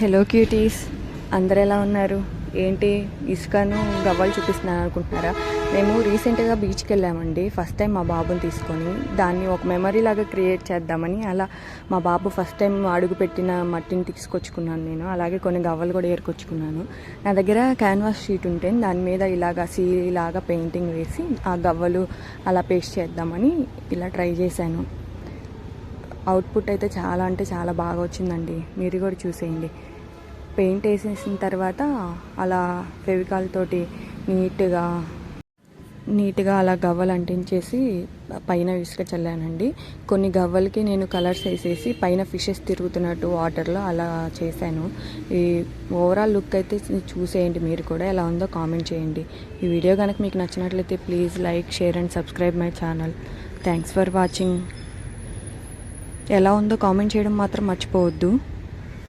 Hello cuties అందరు ఎలా ఉన్నారు? ఏంటి? ఇసుకను గవ్వలు చూపిస్తున్నాను అనుకుంటున్నారా? మేము రీసెంట్గా బీచ్కి వెళ్ళామండి. ఫస్ట్ టైం మా బాబుని తీసుకొని దాన్ని ఒక మెమరీ లాగా క్రియేట్ చేద్దామని అలా మా బాబు ఫస్ట్ టైం అడుగు పెట్టిన మట్టిని తీసుకొచ్చుకున్నాను నేను. అలాగే కొన్ని గవ్వలు కూడా ఏరుకొచ్చుకున్నాను. నా దగ్గర క్యాన్వాస్ షీట్ ఉంటే దాని మీద ఇలాగా సీరీ లాగా పెయింటింగ్ వేసి ఆ గవ్వలు అలా పేస్ట్ చేద్దామని ఇలా ట్రై చేశాను. అవుట్పుట్ అయితే చాలా అంటే చాలా బాగా వచ్చిందండి. మీరు కూడా చూసేయండి. పెయింట్ వేసేసిన తర్వాత అలా ఫెవికాల్ తోటి నీట్గా నీట్గా అలా గవ్వలు అంటించేసి పైన ఇసుక చల్లానండి. కొన్ని గవ్వలకి నేను కలర్స్ వేసేసి పైన ఫిషెస్ తిరుగుతున్నట్టు వాటర్లో అలా చేశాను. ఈ ఓవరాల్ లుక్ అయితే చూసేయండి మీరు కూడా. ఎలా ఉందో కామెంట్ చేయండి. ఈ వీడియో కనుక మీకు నచ్చినట్లయితే please like share and subscribe my channel thanks for watching ఎలా ఉందో కామెంట్ చేయడం మాత్రం మర్చిపోవద్దు.